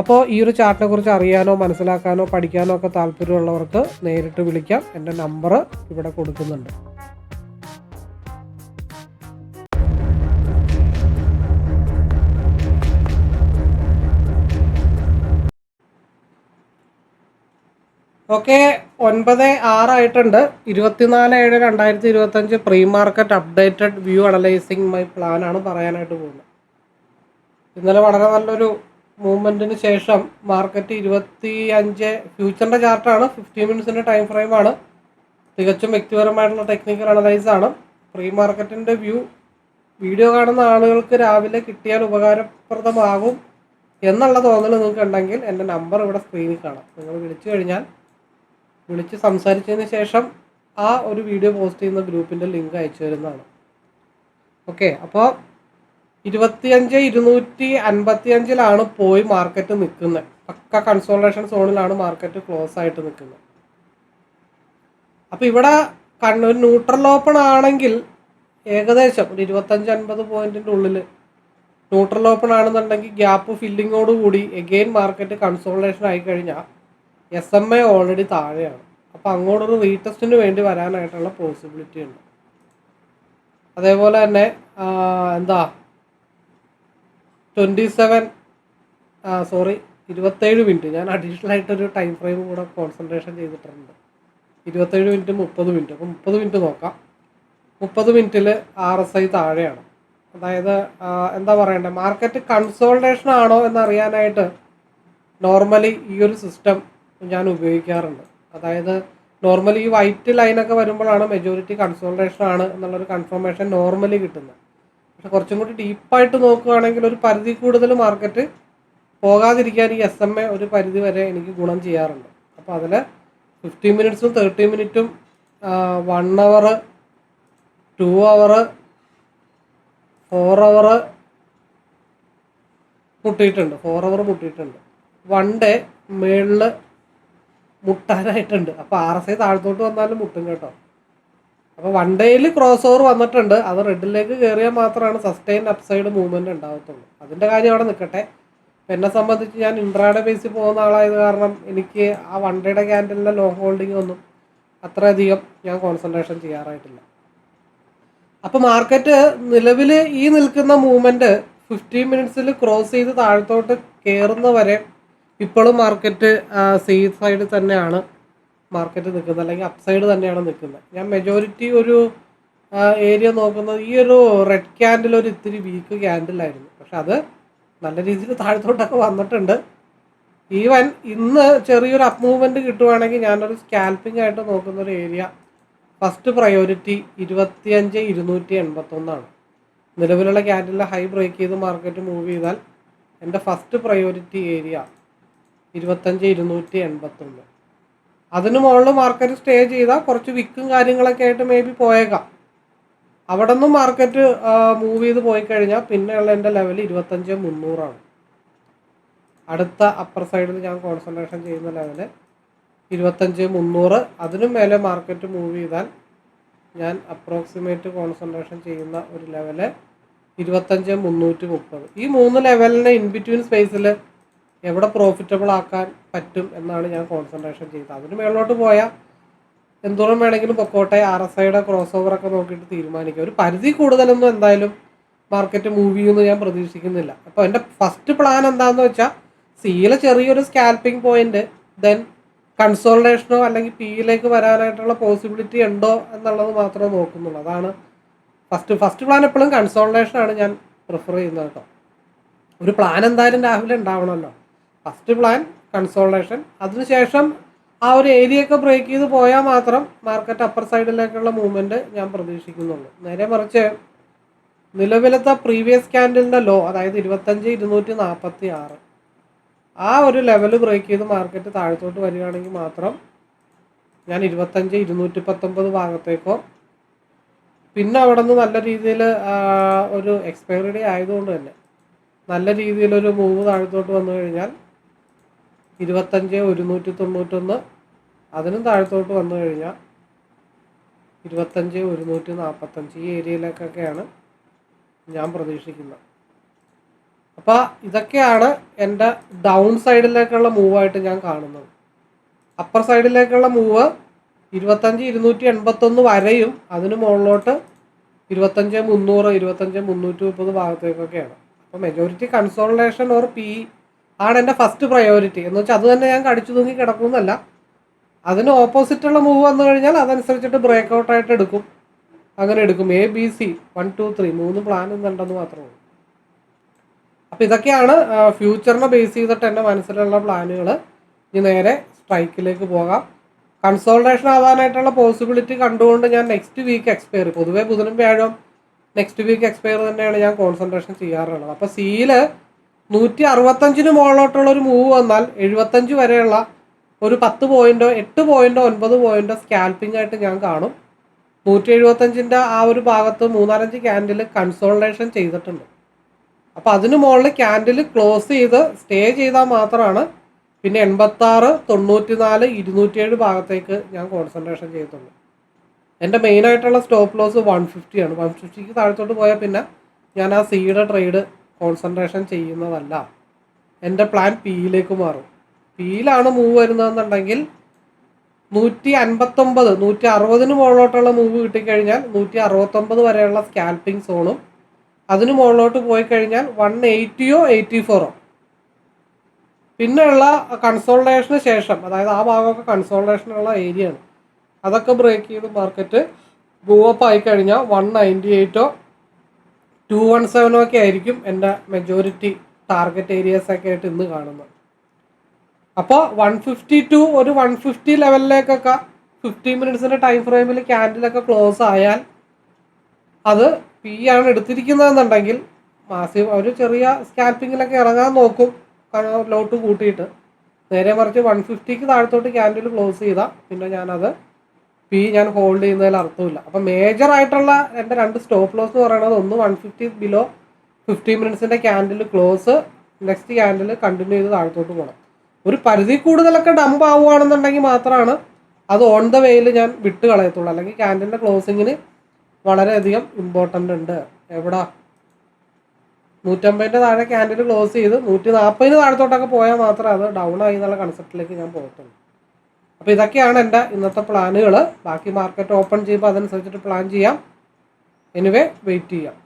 അപ്പോൾ ഈ ഒരു ചാർട്ടിനെ കുറിച്ച് അറിയാനോ മനസ്സിലാക്കാനോ പഠിക്കാനോ ഒക്കെ താല്പര്യമുള്ളവർക്ക് നേരിട്ട് വിളിക്കാം. എന്റെ നമ്പർ ഇവിടെ കൊടുക്കുന്നുണ്ട്. ഓക്കെ ഒൻപത് ആറായിട്ടുണ്ട് ഇരുപത്തിനാല് ഏഴ് രണ്ടായിരത്തി ഇരുപത്തഞ്ച് pre market updated view analysing my പ്ലാനാണ് പറയാനായിട്ട് പോകുന്നത്. ഇന്നലെ വളരെ നല്ലൊരു മൂവ്മെന്റിന് ശേഷം മാർക്കറ്റ് ഇരുപത്തി അഞ്ച് ഫ്യൂച്ചറിന്റെ ചാർട്ടാണ് ഫിഫ്റ്റി മിനിറ്റ്സിന്റെ ടൈം ഫ്രെയിമാണ് തികച്ചും വ്യക്തിപരമായിട്ടുള്ള ടെക്നിക്കൽ അനലൈസ് ആണ്. പ്രീ മാർക്കറ്റിന്റെ വ്യൂ വീഡിയോ കാണുന്ന ആളുകൾക്ക് രാവിലെ കിട്ടിയാൽ ഉപകാരപ്രദമാകും എന്നുള്ള തോന്നൽ നിങ്ങൾക്ക് ഉണ്ടെങ്കിൽ എന്റെ നമ്പർ ഇവിടെ സ്ക്രീനിൽ കാണാം. നിങ്ങൾ വിളിച്ചു കഴിഞ്ഞാൽ വിളിച്ച് സംസാരിച്ചതിന് ശേഷം ആ ഒരു വീഡിയോ പോസ്റ്റ് ചെയ്യുന്ന ഗ്രൂപ്പിന്റെ ലിങ്ക് അയച്ചു തരുന്നതാണ്. ഓക്കെ അപ്പോൾ ഇരുപത്തിയഞ്ച് ഇരുന്നൂറ്റി അൻപത്തി അഞ്ചിലാണ് പോയി മാർക്കറ്റ് നിൽക്കുന്നത് പക്ക കൺസോൾട്ടേഷൻ സോണിലാണ് മാർക്കറ്റ് ക്ലോസ് ആയിട്ട് നിൽക്കുന്നത് അപ്പോൾ ഇവിടെ കണ്ണൂർ ന്യൂട്രൽ ഓപ്പൺ ആണെങ്കിൽ ഏകദേശം ഒരു ഇരുപത്തഞ്ച് അൻപത് പോയിന്റിന്റെ ഉള്ളിൽ ന്യൂട്രൽ ഓപ്പൺ ആണെന്നുണ്ടെങ്കിൽ ഗ്യാപ്പ് ഫില്ലിങ്ങോട് കൂടി എഗെയിൻ മാർക്കറ്റ് കൺസോൾട്ടേഷൻ ആയി കഴിഞ്ഞാൽ എസ് എം എ ഓൾറെഡി താഴെയാണ്. അപ്പോൾ അങ്ങോട്ടൊരു റീടെസ്റ്റിന് വേണ്ടി വരാനായിട്ടുള്ള പോസിബിലിറ്റി ഉണ്ട്. അതേപോലെ തന്നെ എന്താ ട്വന്റി സെവൻ സോറി ഇരുപത്തേഴ് മിനിറ്റ് ഞാൻ അഡീഷണൽ ആയിട്ടൊരു ടൈം ഫ്രെയിം കൂടെ കോൺസെൻട്രേഷൻ ചെയ്തിട്ടുണ്ട്. ഇരുപത്തേഴ് മിനിറ്റ് മുപ്പത് മിനിറ്റ് അപ്പോൾ മുപ്പത് മിനിറ്റ് നോക്കാം. മുപ്പത് മിനിറ്റിൽ ആർ എസ് ഐ താഴെയാണ്. അതായത് എന്താ പറയണ്ടേ? മാർക്കറ്റ് കൺസോൾട്ടേഷൻ ആണോ എന്നറിയാനായിട്ട് നോർമലി ഈ ഒരു സിസ്റ്റം ഞാൻ ഉപയോഗിക്കാറുണ്ട്. അതായത് നോർമലി ഈ വൈറ്റ് ലൈനൊക്കെ വരുമ്പോഴാണ് മെജോറിറ്റി കൺസോൾട്ടേഷൻ ആണ് എന്നുള്ളൊരു കൺഫർമേഷൻ നോർമലി കിട്ടുന്നത്. കുറച്ചും കൂടി ഡീപ്പായിട്ട് നോക്കുകയാണെങ്കിൽ ഒരു പരിധി കൂടുതൽ മാർക്കറ്റ് പോകാതിരിക്കാൻ ഈ എസ് എം എ ഒരു പരിധി വരെ എനിക്ക് ഗുണം ചെയ്യാറുണ്ട്. അപ്പോൾ അതിൽ ഫിഫ്റ്റീൻ മിനിറ്റ്സും തേർട്ടി മിനിറ്റും one hour two hour four hour മുട്ടിയിട്ടുണ്ട്. Four hour മുട്ടിയിട്ടുണ്ട്. വൺ ഡേ മേളിൽ മുട്ടാനായിട്ടുണ്ട്. അപ്പോൾ ആർ എസ് ഐ താഴത്തോട്ട് വന്നാലും മുട്ടും കേട്ടോ. അപ്പോൾ വൺ ഡേയിൽ ക്രോസ് ഓവർ വന്നിട്ടുണ്ട്. അത് റെഡിലേക്ക് കയറിയാൽ മാത്രമാണ് സസ്റ്റൈൻ അപ്സൈഡ് മൂവ്മെന്റ് ഉണ്ടാകത്തുള്ളൂ അതിന്റെ കാര്യം അവിടെ നിൽക്കട്ടെ. എന്നെ സംബന്ധിച്ച് ഞാൻ ഇൻട്രാഡേ ബേസിൽ പോകുന്ന ആളായത് കാരണം എനിക്ക് ആ വൺ ഡേയുടെ ക്യാൻഡലിന്റെ ലോങ് ഹോൾഡിംഗ് ഒന്നും അത്രയധികം ഞാൻ കോൺസെൻട്രേഷൻ ചെയ്യാറായിട്ടില്ല. അപ്പോൾ മാർക്കറ്റ് നിലവിൽ ഈ നിൽക്കുന്ന മൂവ്മെന്റ് ഫിഫ്റ്റീൻ മിനിറ്റ്സിൽ ക്രോസ് ചെയ്ത് താഴത്തോട്ട് കയറുന്ന വരെ ഇപ്പോഴും മാർക്കറ്റ് സേഫ് സൈഡിൽ തന്നെയാണ്. മാർക്കറ്റ് നിൽക്കുന്നത് അല്ലെങ്കിൽ അപ്സൈഡ് തന്നെയാണ് നിൽക്കുന്നത്. ഞാൻ മെജോറിറ്റി ഒരു ഏരിയ നോക്കുന്നത് ഈ ഒരു റെഡ് ക്യാൻഡിൽ ഒരു ഇത്തിരി വീക്ക് ക്യാൻഡിലായിരുന്നു പക്ഷെ അത് നല്ല രീതിയിൽ താഴത്തോട്ടൊക്കെ വന്നിട്ടുണ്ട്. ഈവൻ ഇന്ന് ചെറിയൊരു അപ്പ് മൂവ്മെന്റ് കിട്ടുവാണെങ്കിൽ ഞാനൊരു സ്കാൽപ്പിംഗ് ആയിട്ട് നോക്കുന്ന ഒരു ഏരിയ ഫസ്റ്റ് പ്രയോറിറ്റി ഇരുപത്തിയഞ്ച് ഇരുന്നൂറ്റി എൺപത്തൊന്നാണ്. നിലവിലുള്ള ക്യാൻഡിലെ ഹൈ ബ്രേക്ക് ചെയ്ത് മാർക്കറ്റ് മൂവ് ചെയ്താൽ എന്റെ ഫസ്റ്റ് പ്രയോറിറ്റി ഏരിയ ഇരുപത്തഞ്ച് ഇരുന്നൂറ്റി എൺപത്തൊന്ന്. അതിന് മുകളിൽ മാർക്കറ്റ് സ്റ്റേ ചെയ്താൽ കുറച്ച് വിക്കും കാര്യങ്ങളൊക്കെ ആയിട്ട് മേ ബി പോയേക്കാം. അവിടെ നിന്നും മാർക്കറ്റ് മൂവ് ചെയ്ത് പോയി കഴിഞ്ഞാൽ പിന്നെയുള്ള എന്റെ ലെവൽ ഇരുപത്തഞ്ച് മുന്നൂറാണ്. അടുത്ത അപ്പർ സൈഡിൽ ഞാൻ കോൺസെൻട്രേഷൻ ചെയ്യുന്ന ലെവൽ ഇരുപത്തഞ്ച് മുന്നൂറ്. അതിനും മേലെ മാർക്കറ്റ് മൂവ് ചെയ്താൽ ഞാൻ അപ്രോക്സിമേറ്റ് കോൺസെൻട്രേഷൻ ചെയ്യുന്ന ഒരു ലെവൽ ഇരുപത്തഞ്ച് മുന്നൂറ്റി മുപ്പത്. ഈ മൂന്ന് ലെവലിന് ഇൻ ബിറ്റ്വീൻ സ്പേസിൽ എവിടെ പ്രോഫിറ്റബിൾ ആക്കാൻ പറ്റും എന്നാണ് ഞാൻ കോൺസെൻട്രേഷൻ ചെയ്തത്. അതിന് മേളോട്ട് പോയാൽ എന്തോരം വേണമെങ്കിലും പൊക്കോട്ടെ ആർ എസ് ഐയുടെ ക്രോസ് ഓവർ ഒക്കെ നോക്കിയിട്ട് തീരുമാനിക്കുക ഒരു പരിധി കൂടുതലൊന്നും എന്തായാലും മാർക്കറ്റ് മൂവ് ചെയ്യുമെന്ന് ഞാൻ പ്രതീക്ഷിക്കുന്നില്ല. അപ്പോൾ എന്റെ ഫസ്റ്റ് പ്ലാൻ എന്താണെന്ന് വെച്ചാൽ സിയിലെ ചെറിയൊരു സ്കാൽപ്പിംഗ് പോയിന്റ് ദെൻ കൺസോൾട്ടേഷനോ അല്ലെങ്കിൽ പിയിലേക്ക് വരാനായിട്ടുള്ള പോസിബിലിറ്റി ഉണ്ടോ എന്നുള്ളത് മാത്രമേ നോക്കുന്നുള്ളൂ. അതാണ് ഫസ്റ്റ് ഫസ്റ്റ് പ്ലാൻ എപ്പോഴും കൺസോൾട്ടേഷനാണ് ഞാൻ പ്രിഫർ ചെയ്യുന്നത് കേട്ടോ. ഒരു പ്ലാൻ എന്തായാലും രാവിലെ ഉണ്ടാവണമല്ലോ. ഫസ്റ്റ് പ്ലാൻ കൺസോൾട്ടേഷൻ അതിനുശേഷം ആ ഒരു ഏരിയ ഒക്കെ ബ്രേക്ക് ചെയ്ത് പോയാൽ മാത്രം മാർക്കറ്റ് അപ്പർ സൈഡിലേക്കുള്ള മൂവ്മെന്റ് ഞാൻ പ്രതീക്ഷിക്കുന്നുള്ളൂ. നേരെ മറിച്ച് നിലവിലത്തെ പ്രീവിയസ് ക്യാൻഡലിന്റെ ലോ അതായത് ഇരുപത്തഞ്ച് ഇരുന്നൂറ്റി നാൽപ്പത്തി ആറ്. ആ ഒരു ലെവൽ ബ്രേക്ക് ചെയ്ത് മാർക്കറ്റ് താഴത്തോട്ട് വരികയാണെങ്കിൽ മാത്രം ഞാൻ ഇരുപത്തഞ്ച് ഇരുന്നൂറ്റി പത്തൊമ്പത് ഭാഗത്തേക്കോ പിന്നെ അവിടെ നിന്ന് നല്ല രീതിയിൽ ഒരു എക്സ്പയറി ഡേ ആയതുകൊണ്ട് തന്നെ നല്ല രീതിയിലൊരു മൂവ് താഴത്തോട്ട് വന്നു കഴിഞ്ഞാൽ ഇരുപത്തഞ്ച് ഒരുന്നൂറ്റി തൊണ്ണൂറ്റൊന്ന് അതിനും താഴത്തോട്ട് വന്നു കഴിഞ്ഞാൽ ഇരുപത്തഞ്ച് ഒരുന്നൂറ്റി നാൽപ്പത്തഞ്ച് ഈ ഏരിയയിലേക്കൊക്കെയാണ് ഞാൻ പ്രതീക്ഷിക്കുന്നത്. അപ്പോൾ ഇതൊക്കെയാണ് എന്റെ ഡൗൺ സൈഡിലേക്കുള്ള മൂവായിട്ട് ഞാൻ കാണുന്നത്. അപ്പർ സൈഡിലേക്കുള്ള മൂവ് ഇരുപത്തഞ്ച് ഇരുന്നൂറ്റി എൺപത്തൊന്ന് വരെയും അതിന് മുകളിലോട്ട് ഇരുപത്തഞ്ച് മുന്നൂറ് ഇരുപത്തഞ്ച് മുന്നൂറ്റി മുപ്പത് ഭാഗത്തേക്കൊക്കെയാണ്. അപ്പോൾ മെജോറിറ്റി കൺസോൾട്ടേഷൻ ഓർ പി ആണ് എന്റെ ഫസ്റ്റ് പ്രയോറിറ്റി എന്ന് വെച്ചാൽ അത് തന്നെ ഞാൻ കടിച്ചു തൂങ്ങി കിടക്കുമെന്നല്ല. അതിന് ഓപ്പോസിറ്റുള്ള മൂവ് വന്നു കഴിഞ്ഞാൽ അതനുസരിച്ചിട്ട് ബ്രേക്ക് ഔട്ടായിട്ട് എടുക്കും. അങ്ങനെ എടുക്കും. A B C one two three മൂന്ന് പ്ലാൻ എന്നുണ്ടെന്ന് മാത്രമേ ഉള്ളൂ. അപ്പോൾ ഇതൊക്കെയാണ് ഫ്യൂച്ചറിനെ ബേസ് ചെയ്തിട്ട് എന്റെ മനസ്സിലുള്ള പ്ലാനുകൾ ഇനി നേരെ സ്ട്രൈക്കിലേക്ക് പോകാം. കൺസോൾട്ടേഷൻ ആവാനായിട്ടുള്ള പോസിബിലിറ്റി കണ്ടുകൊണ്ട് ഞാൻ നെക്സ്റ്റ് വീക്ക് എക്സ്പയർ പൊതുവേ ബുധനും വ്യാഴം നെക്സ്റ്റ് വീക്ക് എക്സ്പയർ തന്നെയാണ് ഞാൻ കോൺസെൻട്രേഷൻ ചെയ്യാറുള്ളത്. അപ്പോൾ സിയിൽ നൂറ്റി അറുപത്തഞ്ചിന് മുകളിലോട്ടുള്ള ഒരു മൂവ് വന്നാൽ എഴുപത്തഞ്ച് വരെയുള്ള ഒരു പത്ത് പോയിന്റോ എട്ട് പോയിന്റോ ഒൻപത് പോയിന്റോ സ്കാൽപ്പിംഗ് ആയിട്ട് ഞാൻ കാണും. നൂറ്റി എഴുപത്തഞ്ചിന്റെ ആ ഒരു ഭാഗത്ത് മൂന്നാലഞ്ച് ക്യാൻഡിൽ കൺസോൾട്ടേഷൻ ചെയ്തിട്ടുണ്ട്. അപ്പോൾ അതിന് മുകളിൽ ക്യാൻഡിൽ ക്ലോസ് ചെയ്ത് സ്റ്റേ ചെയ്താൽ മാത്രമാണ് പിന്നെ എൺപത്താറ് തൊണ്ണൂറ്റി നാല് ഇരുന്നൂറ്റിയേഴ് ഭാഗത്തേക്ക് ഞാൻ കോൺസെൻട്രേഷൻ ചെയ്തിട്ടുള്ളൂ എന്റെ മെയിനായിട്ടുള്ള സ്റ്റോപ്പ് ലോസ് വൺ ഫിഫ്റ്റിയാണ് വൺ ഫിഫ്റ്റിക്ക് താഴത്തോട്ട് പോയാൽ പിന്നെ ഞാൻ ആ സീയുടെ ട്രേഡ് കോൺസെൻട്രേഷൻ ചെയ്യുന്നതല്ല. എന്റെ പ്ലാൻ പിയിലേക്ക് മാറും. പിയിലാണ് മൂവ് വരുന്നതെന്നുണ്ടെങ്കിൽ നൂറ്റി അൻപത്തൊമ്പത് നൂറ്റി അറുപതിന് മുകളിലോട്ടുള്ള മൂവ് കിട്ടിക്കഴിഞ്ഞാൽ നൂറ്റി അറുപത്തൊമ്പത് വരെയുള്ള സ്കാൽപ്പിംഗ് സോണും അതിന് മുകളിലോട്ട് പോയി കഴിഞ്ഞാൽ വൺ എയ്റ്റിയോ എയ്റ്റി ഫോറോ പിന്നെയുള്ള കൺസോൾട്ടേഷന് ശേഷം അതായത് ആ ഭാഗമൊക്കെ കൺസോൾട്ടേഷനുള്ള ഏരിയ ആണ്. അതൊക്കെ ബ്രേക്ക് ചെയ്ത് മാർക്കറ്റ് മൂവപ്പ് ആയി കഴിഞ്ഞാൽ വൺ നയന്റി എയ്റ്റോ ടു വൺ സെവനൊക്കെ ആയിരിക്കും എന്റെ മെജോറിറ്റി ടാർഗറ്റ് ഏരിയസ് ഒക്കെ ആയിട്ട് ഇന്ന് കാണുന്നത്. അപ്പോൾ വൺ ഫിഫ്റ്റി ടു ഒരു വൺ ഫിഫ്റ്റി ലെവലിലേക്കൊക്കെ ഫിഫ്റ്റി മിനിറ്റ്സിന്റെ ടൈം ഫ്രെയിമിൽ ക്യാൻഡിലൊക്കെ ക്ലോസ് ആയാൽ അത് പി ആണ് എടുത്തിരിക്കുന്നതെന്നുണ്ടെങ്കിൽ മാസീവ് ഒരു ചെറിയ സ്കാൽപ്പിങ്ങിലൊക്കെ ഇറങ്ങാൻ നോക്കും. ലോട്ട് കൂട്ടിയിട്ട്. നേരെ മറിച്ച് വൺ ഫിഫ്റ്റിക്ക് താഴത്തോട്ട് ക്യാൻഡിൽ ക്ലോസ് ചെയ്താൽ പിന്നെ ഞാനത് പി ഞാൻ ഹോൾഡ് ചെയ്യുന്നതിൽ അർത്ഥമില്ല. അപ്പം മേജർ ആയിട്ടുള്ള എന്റെ രണ്ട് സ്റ്റോപ്പ് ലോസ് എന്ന് പറയുന്നത് ഒന്ന് one fifty below fifty മിനിറ്റ്സിന്റെ candle close next candle continue ചെയ്ത് താഴത്തോട്ട് പോകണം ഒരു പരിധി കൂടുതലൊക്കെ ഡംപ് ആവുകയാണെന്നുണ്ടെങ്കിൽ മാത്രമാണ് അത് ഓൺ ദ വേയിൽ ഞാൻ വിട്ട് കളയത്തുള്ളൂ. അല്ലെങ്കിൽ ക്യാൻഡിലിന്റെ ക്ലോസിങ്ങിന് വളരെയധികം ഇമ്പോർട്ടന്റ് ഉണ്ട്. എവിടാ? നൂറ്റമ്പതിന്റെ താഴെ ക്യാൻഡിൽ ക്ലോസ് ചെയ്ത് നൂറ്റി നാൽപ്പതിന് താഴത്തോട്ടൊക്കെ പോയാൽ മാത്രമേ അത് ഡൗൺ ആയി എന്നുള്ള കൺസെപ്റ്റിലേക്ക് ഞാൻ പോകത്തുള്ളൂ. അപ്പോൾ ഇതൊക്കെയാണ് എന്റെ ഇന്നത്തെ പ്ലാനുകൾ. ബാക്കി മാർക്കറ്റ് ഓപ്പൺ ചെയ്യുമ്പോൾ അതനുസരിച്ചിട്ട് പ്ലാൻ ചെയ്യാം. എനിവേ വെയിറ്റ് ചെയ്യാം.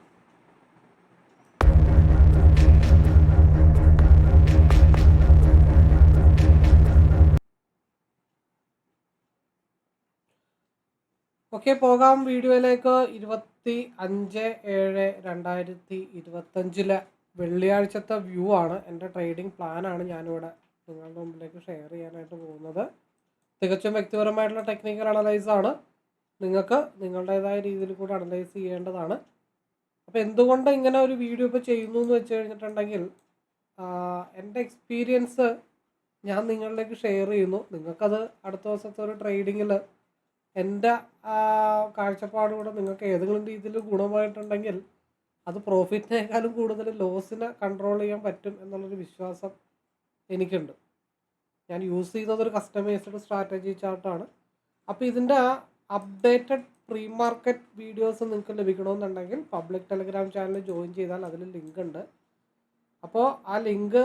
ഓക്കെ പോകാം വീഡിയോയിലേക്ക്. ഇരുപത്തി അഞ്ച് ഏഴ് രണ്ടായിരത്തി ഇരുപത്തഞ്ചിലെ വെള്ളിയാഴ്ചത്തെ വ്യൂ ആണ്. എന്റെ ട്രേഡിംഗ് പ്ലാനാണ് ഞാനിവിടെ നിങ്ങളുടെ മുമ്പിലേക്ക് ഷെയർ ചെയ്യാനായിട്ട് പോകുന്നത്. തികച്ചും വ്യക്തിപരമായിട്ടുള്ള ടെക്നിക്കൽ അനലൈസ് ആണ്. നിങ്ങൾക്ക് നിങ്ങളുടേതായ രീതിയിൽ കൂടെ അനലൈസ് ചെയ്യേണ്ടതാണ്. അപ്പോൾ എന്തുകൊണ്ട് ഇങ്ങനെ ഒരു വീഡിയോ ഇപ്പോൾ ചെയ്യുന്നു എന്ന് വെച്ച് കഴിഞ്ഞിട്ടുണ്ടെങ്കിൽ എന്റെ എക്സ്പീരിയൻസ് ഞാൻ നിങ്ങളിലേക്ക് ഷെയർ ചെയ്യുന്നു. നിങ്ങൾക്കത് അടുത്ത ദിവസത്തെ ഒരു ട്രേഡിങ്ങിൽ എന്റെ കാഴ്ചപ്പാടുകൂടെ നിങ്ങൾക്ക് ഏതെങ്കിലും രീതിയിൽ ഗുണമായിട്ടുണ്ടെങ്കിൽ അത് പ്രോഫിറ്റിനേക്കാളും കൂടുതൽ ലോസിനെ കൺട്രോൾ ചെയ്യാൻ പറ്റും എന്നുള്ളൊരു വിശ്വാസം എനിക്കുണ്ട്. ഞാൻ യൂസ് ചെയ്യുന്നത് ഒരു കസ്റ്റമൈസ്ഡ് സ്ട്രാറ്റജി ചാർട്ടാണ് അപ്പോൾ ഇതിന്റെ അപ്ഡേറ്റഡ് പ്രീ മാർക്കറ്റ് വീഡിയോസ് നിങ്ങൾക്ക് ലഭിക്കണമെന്നുണ്ടെങ്കിൽ പബ്ലിക് ടെലിഗ്രാം ചാനൽ ജോയിൻ ചെയ്താൽ അതിൽ ലിങ്ക് ഉണ്ട്. അപ്പോൾ ആ ലിങ്ക്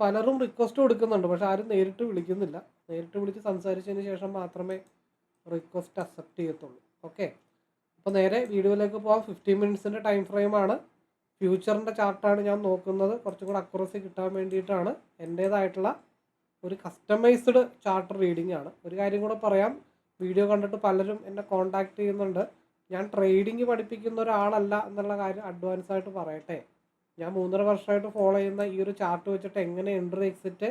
പലരും റിക്വസ്റ്റ് കൊടുക്കുന്നുണ്ട്. പക്ഷെ ആരും നേരിട്ട് വിളിക്കുന്നില്ല. നേരിട്ട് വിളിച്ച് സംസാരിച്ചതിന് ശേഷം മാത്രമേ റിക്വസ്റ്റ് അക്സെപ്റ്റ് ചെയ്യത്തുള്ളൂ. ഓക്കെ അപ്പോൾ നേരെ വീഡിയോയിലേക്ക് പോകാം ഫിഫ്റ്റീൻ മിനിറ്റ്സിന്റെ ടൈം ഫ്രെയിമാണ് ഫ്യൂച്ചറിന്റെ ചാർട്ടാണ് ഞാൻ നോക്കുന്നത്. കുറച്ചും കൂടെ അക്യുറസി കിട്ടാൻ വേണ്ടിയിട്ടാണ്. എന്റേതായിട്ടുള്ള ഒരു കസ്റ്റമൈസ്ഡ് ചാർട്ട് റീഡിംഗ് ആണ്. ഒരു കാര്യം കൂടെ പറയാം. വീഡിയോ കണ്ടിട്ട് പലരും എന്നെ കോണ്ടാക്ട് ചെയ്യുന്നുണ്ട്. ഞാൻ ട്രേഡിംഗ് പഠിപ്പിക്കുന്ന ഒരാളല്ല എന്നുള്ള കാര്യം അഡ്വാൻസ് ആയിട്ട് പറയട്ടെ. ഞാൻ മൂന്നര വർഷമായിട്ട് ഫോളോ ചെയ്യുന്ന ഈ ഒരു ചാർട്ട് വെച്ചിട്ട് എങ്ങനെ എൻട്രി എക്സിറ്റ്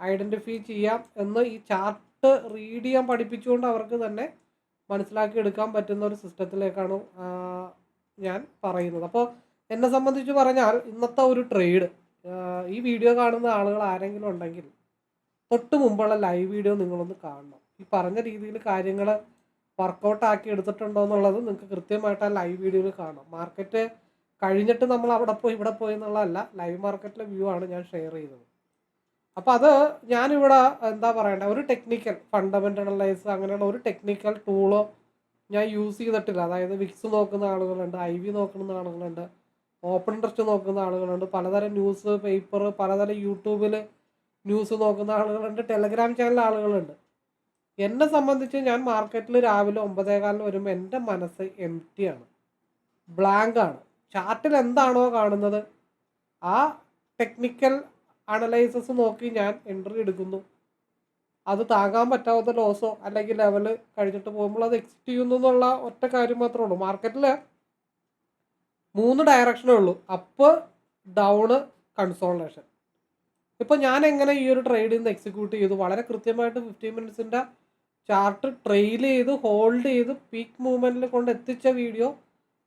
ഐഡന്റിഫൈ ചെയ്യാം എന്ന് ഈ ചാർട്ട് റീഡ് ചെയ്യാൻ പഠിപ്പിച്ചുകൊണ്ട് അവർക്ക് തന്നെ മനസ്സിലാക്കി എടുക്കാൻ പറ്റുന്ന ഒരു സിസ്റ്റത്തിലേക്കാണ് ഞാൻ പറയുന്നത്. അപ്പോൾ എന്നെ സംബന്ധിച്ച് പറഞ്ഞാൽ ഇന്നത്തെ ഒരു ട്രേഡ് ഈ വീഡിയോ കാണുന്ന ആളുകൾ ആരെങ്കിലും ഉണ്ടെങ്കിൽ തൊട്ട് മുമ്പുള്ള ലൈവ് വീഡിയോ നിങ്ങളൊന്ന് കാണണം. ഈ പറഞ്ഞ രീതിയിൽ കാര്യങ്ങൾ വർക്കൗട്ട് ആക്കി എടുത്തിട്ടുണ്ടോ എന്നുള്ളത് നിങ്ങൾക്ക് കൃത്യമായിട്ട് ആ ലൈവ് വീഡിയോയിൽ കാണാം. മാർക്കറ്റ് കഴിഞ്ഞിട്ട് നമ്മൾ അവിടെ പോയി ഇവിടെ പോയി എന്നുള്ളതല്ല ലൈവ് മാർക്കറ്റിലെ വ്യൂ ആണ് ഞാൻ ഷെയർ ചെയ്തത്. അപ്പോൾ അത് ഞാനിവിടെ എന്താ പറയണ്ടേ ഒരു ടെക്നിക്കൽ ഫണ്ടമെന്റൽ അനലൈസ് അങ്ങനെയുള്ള ഒരു ടെക്നിക്കൽ ടൂളോ ഞാൻ യൂസ് ചെയ്തിട്ടില്ല. അതായത് വിക്സ് നോക്കുന്ന ആളുകളുണ്ട് ഐ വി നോക്കുന്ന ആളുകളുണ്ട് ഓപ്പൺ ഇൻട്രസ്റ്റ് നോക്കുന്ന ആളുകളുണ്ട് പലതരം ന്യൂസ് പേപ്പർ പലതരം യൂട്യൂബിൽ ന്യൂസ് നോക്കുന്ന ആളുകളുണ്ട് ടെലഗ്രാം ചാനൽ ആളുകളുണ്ട്. എന്നെ സംബന്ധിച്ച് ഞാൻ മാർക്കറ്റിൽ രാവിലെ ഒമ്പതേകാലിന് വരുമ്പോൾ എന്റെ മനസ്സ് എം ആണ്. ബ്ലാങ്ക് ആണ്. ചാർട്ടിൽ എന്താണോ കാണുന്നത് ആ ടെക്നിക്കൽ അനലൈസസ് നോക്കി ഞാൻ എൻട്രി എടുക്കുന്നു. അത് താങ്ങാൻ പറ്റാത്ത ലോസോ അല്ലെങ്കിൽ ലെവൽ കഴിഞ്ഞിട്ട് പോകുമ്പോൾ അത് എക്സിറ്റ് ചെയ്യുന്നു എന്നുള്ള ഒറ്റ കാര്യം മാത്രമേ ഉള്ളൂ. മാർക്കറ്റിൽ മൂന്ന് ഡയറക്ഷനേ ഉള്ളൂ. അപ്പ് ഡൗണ് കൺസോളേഷൻ ഇപ്പോൾ ഞാൻ എങ്ങനെ ഈ ഒരു ട്രേഡിൽ നിന്ന് എക്സിക്യൂട്ട് ചെയ്തു? വളരെ കൃത്യമായിട്ട് ഫിഫ്റ്റീൻ മിനിറ്റ്സിന്റെ ചാർട്ട് ട്രെയിൽ ചെയ്ത് ഹോൾഡ് ചെയ്ത് പീക്ക് മൂവ്മെന്റിൽ കൊണ്ട് എത്തിച്ച വീഡിയോ